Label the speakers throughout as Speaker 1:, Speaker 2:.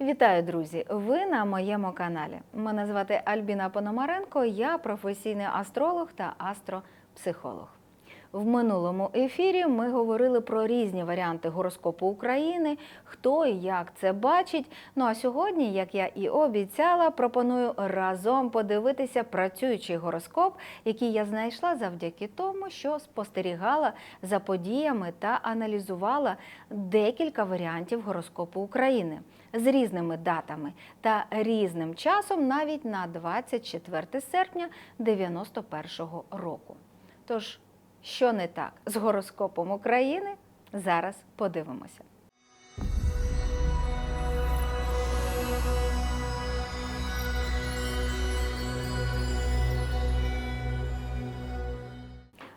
Speaker 1: Вітаю, друзі! Ви на моєму каналі. Мене звати Альбіна Пономаренко, я професійний астролог та астропсихолог. В минулому ефірі ми говорили про різні варіанти гороскопу України, хто і як це бачить. Ну а сьогодні, як я і обіцяла, пропоную разом подивитися працюючий гороскоп, який я знайшла завдяки тому, що спостерігала за подіями та аналізувала декілька варіантів гороскопу України з різними датами та різним часом навіть на 24 серпня 91-го року. Тож, що не так з гороскопом України, зараз подивимося.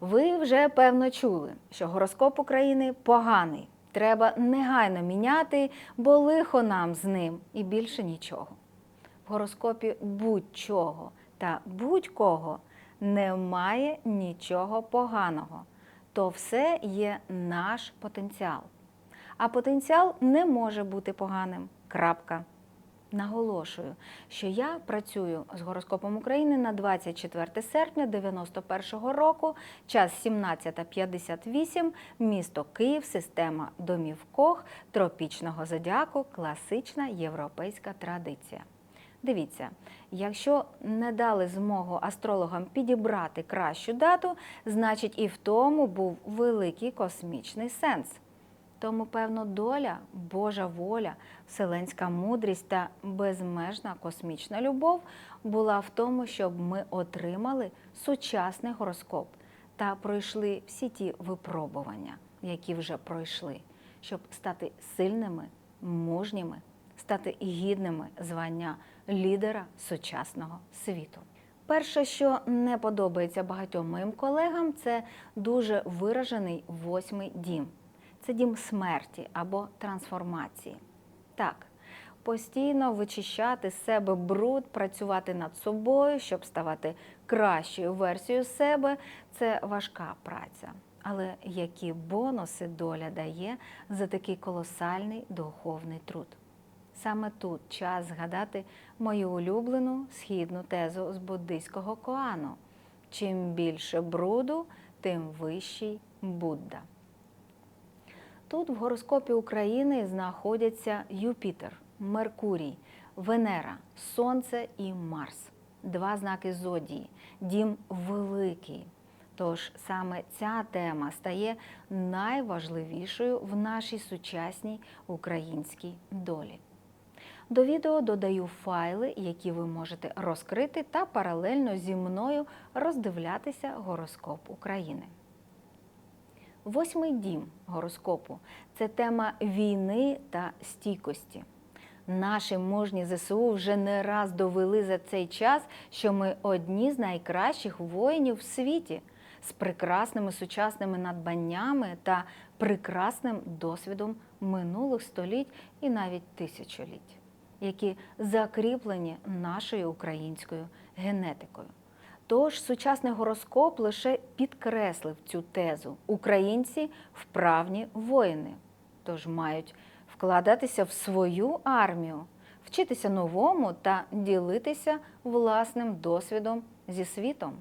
Speaker 1: Ви вже певно чули, що гороскоп України поганий. Треба негайно міняти, бо лихо нам з ним і більше нічого. В гороскопі будь-чого та будь-кого немає нічого поганого. То все є наш потенціал. А потенціал не може бути поганим. Крапка. Наголошую, що я працюю з гороскопом України на 24 серпня 91 року, час 17.58, місто Київ, система домів Кох, тропічного зодіаку, класична європейська традиція. Дивіться, якщо не дали змогу астрологам підібрати кращу дату, значить і в тому був великий космічний сенс. Тому, певно, доля, Божа воля, вселенська мудрість та безмежна космічна любов була в тому, щоб ми отримали сучасний гороскоп та пройшли всі ті випробування, які вже пройшли, щоб стати сильними, мужніми, стати гідними звання лідера сучасного світу. Перше, що не подобається багатьом моїм колегам, це дуже виражений восьмий дім. Це дім смерті або трансформації. Так, постійно вичищати з себе бруд, працювати над собою, щоб ставати кращою версією себе це важка праця. Але які бонуси доля дає за такий колосальний духовний труд? Саме тут час згадати мою улюблену східну тезу з буддийського коану: чим більше бруду, тим вищий Будда. Тут в гороскопі України знаходяться Юпітер, Меркурій, Венера, Сонце і Марс. Два знаки зодії, дім великий. Тож саме ця тема стає найважливішою в нашій сучасній українській долі. До відео додаю файли, які ви можете розкрити та паралельно зі мною роздивлятися гороскоп України. Восьмий дім гороскопу це тема війни та стійкості. Наші мужні ЗСУ вже не раз довели за цей час, що ми одні з найкращих воїнів в світі з прекрасними сучасними надбаннями та прекрасним досвідом минулих століть і навіть тисячоліть, які закріплені нашою українською генетикою. Тож сучасний гороскоп лише підкреслив цю тезу. Українці вправні воїни, тож мають вкладатися в свою армію, вчитися новому та ділитися власним досвідом зі світом.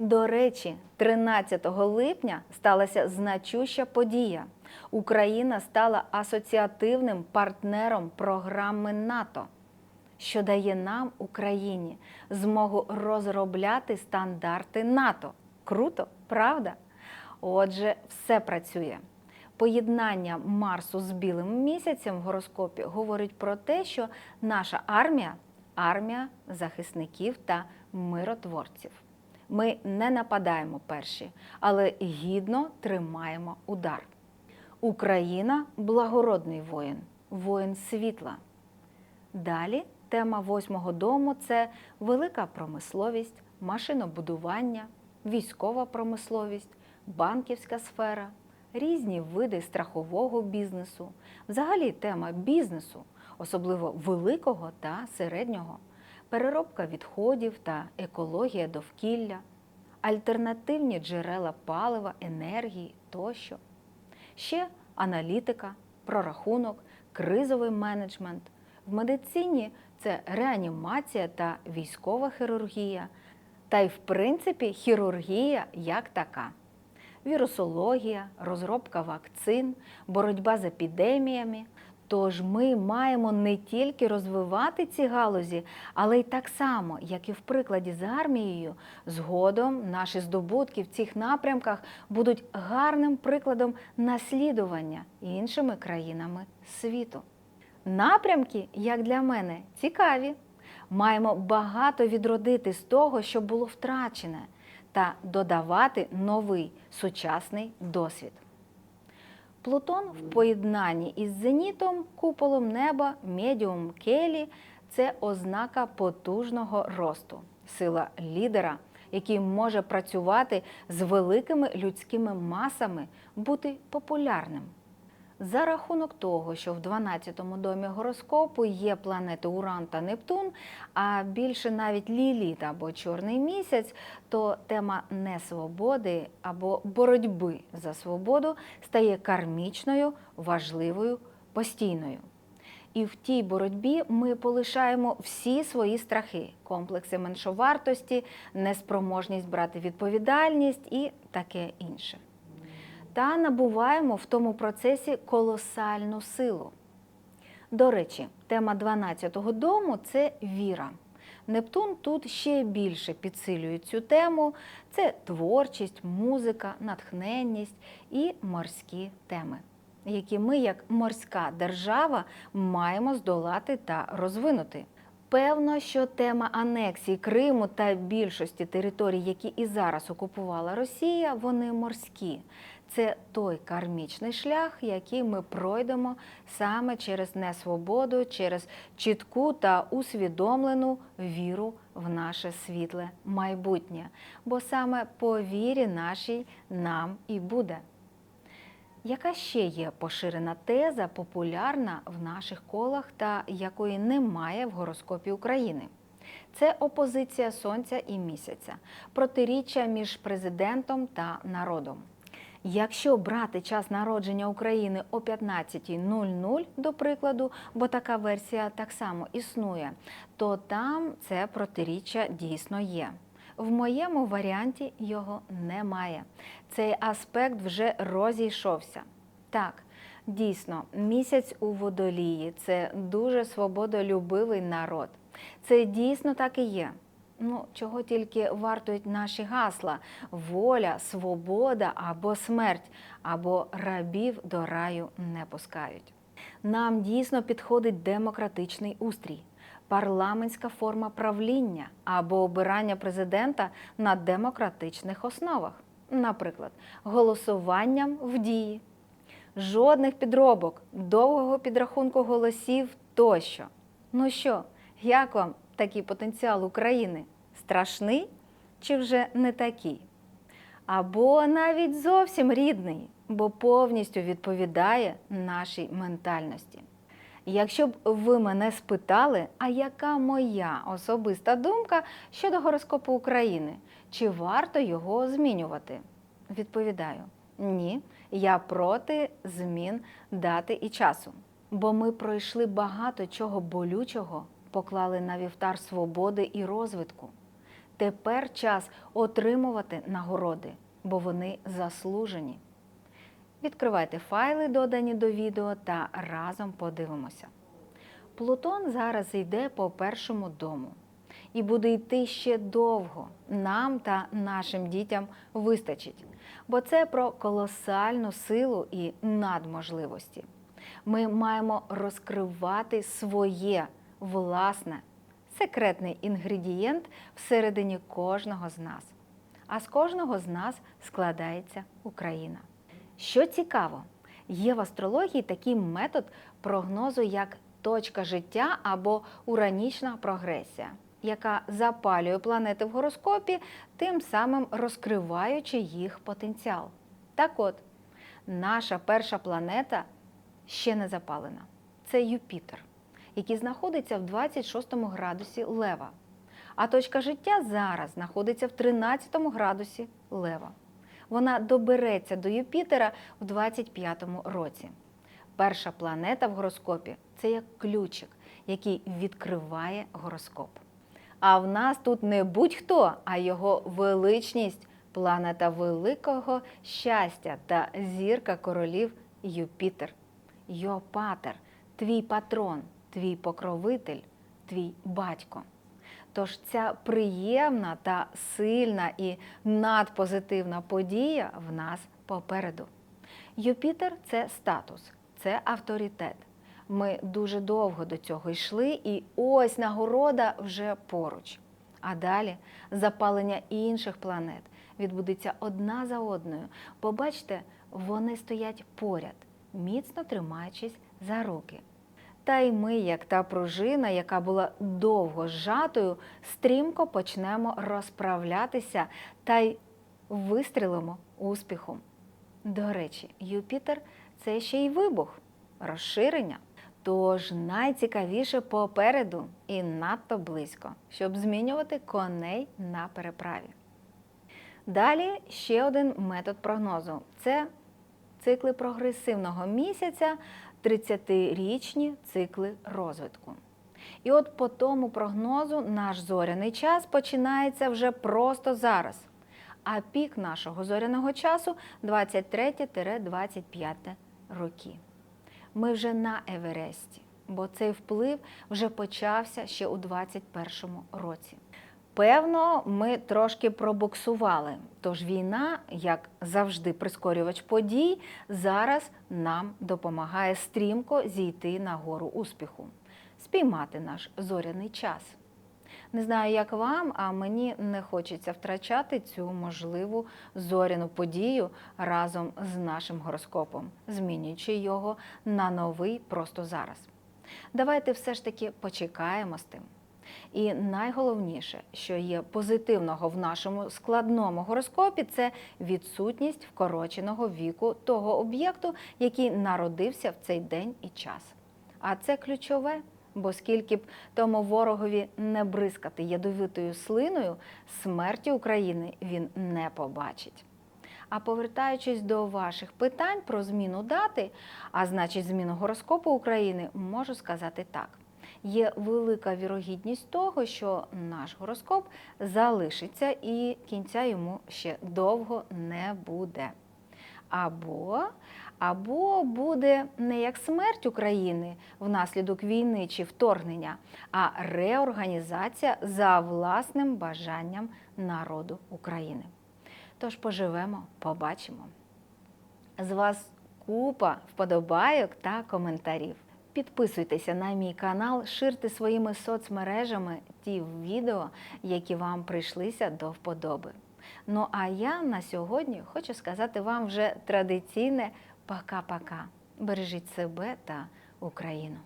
Speaker 1: До речі, 13 липня сталася значуща подія. Україна стала асоціативним партнером програми НАТО що дає нам, Україні, змогу розробляти стандарти НАТО. Круто, правда? Отже, все працює. Поєднання Марсу з білим місяцем в гороскопі говорить про те, що наша армія армія захисників та миротворців. Ми не нападаємо перші, але гідно тримаємо удар. Україна благородний воїн, воїн світла. Далі тема восьмого дому це велика промисловість, машинобудування, військова промисловість, банківська сфера, різні види страхового бізнесу, взагалі тема бізнесу, особливо великого та середнього, переробка відходів та екологія довкілля, альтернативні джерела палива, енергії тощо. Ще аналітика, прорахунок, кризовий менеджмент, В медицині це реанімація та військова хірургія, та й в принципі хірургія як така. Вірусологія, розробка вакцин, боротьба з епідеміями. Тож ми маємо не тільки розвивати ці галузі, але й так само, як і в прикладі з армією, згодом наші здобутки в цих напрямках будуть гарним прикладом наслідування іншими країнами світу. Напрямки, як для мене, цікаві. Маємо багато відродити з того, що було втрачене, та додавати новий сучасний досвід. Плутон в поєднанні із зенітом, куполом неба, медіум келі це ознака потужного росту, сила лідера, який може працювати з великими людськими масами, бути популярним. За рахунок того, що в 12-му домі гороскопу є планети Уран та Нептун, а більше навіть Ліліт або Чорний місяць, то тема несвободи або боротьби за свободу стає кармічною, важливою, постійною. І в тій боротьбі ми полишаємо всі свої страхи, комплекси меншовартості, неспроможність брати відповідальність і таке інше та набуваємо в тому процесі колосальну силу. До речі, тема 12-го дому це віра. Нептун тут ще більше підсилює цю тему: це творчість, музика, натхненність і морські теми, які ми, як морська держава, маємо здолати та розвинути. Певно, що тема анексії Криму та більшості територій, які і зараз окупувала Росія, вони морські. Це той кармічний шлях, який ми пройдемо саме через несвободу, через чітку та усвідомлену віру в наше світле майбутнє. Бо саме по вірі нашій нам і буде. Яка ще є поширена теза, популярна в наших колах та якої немає в гороскопі України? Це опозиція Сонця і місяця, протиріччя між президентом та народом. Якщо брати час народження України о 15.00, до прикладу, бо така версія так само існує, то там це протиріччя дійсно є. В моєму варіанті його немає. Цей аспект вже розійшовся. Так, дійсно, місяць у водолії це дуже свободолюбивий народ. Це дійсно так і є. Ну, чого тільки вартують наші гасла: воля, свобода або смерть, або рабів до раю не пускають. Нам дійсно підходить демократичний устрій, парламентська форма правління або обирання президента на демократичних основах, наприклад, голосуванням в дії, жодних підробок, довгого підрахунку голосів тощо. Ну що, як вам такий потенціал України? Страшний чи вже не такий? Або навіть зовсім рідний, бо повністю відповідає нашій ментальності. Якщо б ви мене спитали, а яка моя особиста думка щодо гороскопу України, чи варто його змінювати? Відповідаю: ні, я проти змін дати і часу. Бо ми пройшли багато чого болючого, поклали на вівтар свободи і розвитку. Тепер час отримувати нагороди, бо вони заслужені. Відкривайте файли, додані до відео, та разом подивимося. Плутон зараз йде по першому дому і буде йти ще довго. Нам та нашим дітям вистачить, бо це про колосальну силу і надможливості. Ми маємо розкривати своє власне секретний інгредієнт всередині кожного з нас. А з кожного з нас складається Україна. Що цікаво, є в астрології такий метод прогнозу, як точка життя або уранічна прогресія, яка запалює планети в гороскопі, тим самим розкриваючи їх потенціал. Так от, наша перша планета ще не запалена. Це Юпітер, який знаходиться в 26 градусі Лева. А точка життя зараз знаходиться в 13 градусі Лева. Вона добереться до Юпітера в 25-му році. перша планета в гороскопі це як ключик, який відкриває гороскоп. А в нас тут не будь-хто, а його величність, планета великого щастя та зірка королів Юпітер. Йопатер, твій патрон, твій покровитель, твій батько. Тож ця приємна та сильна і надпозитивна подія в нас попереду. Юпітер це статус, це авторитет. Ми дуже довго до цього йшли, і ось нагорода вже поруч. А далі запалення інших планет відбудеться одна за одною. Побачте, вони стоять поряд, міцно тримаючись за руки. Та й ми, як та пружина, яка була довго зжатою, стрімко почнемо розправлятися та й вистрілимо успіхом. До речі, Юпітер це ще й вибух, розширення. Тож найцікавіше попереду і надто близько, щоб змінювати коней на переправі. Далі ще один метод прогнозу це цикли прогресивного місяця, 30-річні цикли розвитку. І от по тому прогнозу наш зоряний час починається вже просто зараз. А пік нашого зоряного часу 23-25 роки. Ми вже на Евересті, бо цей вплив вже почався ще у 21-му році. Певно, ми трошки пробуксували. Тож війна, як завжди, прискорювач подій, зараз нам допомагає стрімко зійти на гору успіху, спіймати наш зоряний час. Не знаю, як вам, а мені не хочеться втрачати цю можливу зоряну подію разом з нашим гороскопом, змінюючи його на новий просто зараз. Давайте все ж таки почекаємо з тим. І найголовніше, що є позитивного в нашому складному гороскопі, це відсутність вкороченого віку того об'єкту, який народився в цей день і час. А це ключове, бо скільки б тому ворогові не бризкати ядовитою слиною, смерті України він не побачить. А повертаючись до ваших питань про зміну дати, а значить зміну гороскопу України, можу сказати так. Є велика вірогідність того, що наш гороскоп залишиться і кінця йому ще довго не буде. Або, або буде не як смерть України внаслідок війни чи вторгнення, а реорганізація за власним бажанням народу України. Тож поживемо, побачимо. З вас купа вподобайок та коментарів. Підписуйтеся на мій канал, ширте своїми соцмережами ті відео, які вам прийшлися до вподоби. Ну а я на сьогодні хочу сказати вам вже традиційне пока-пока. Бережіть себе та Україну.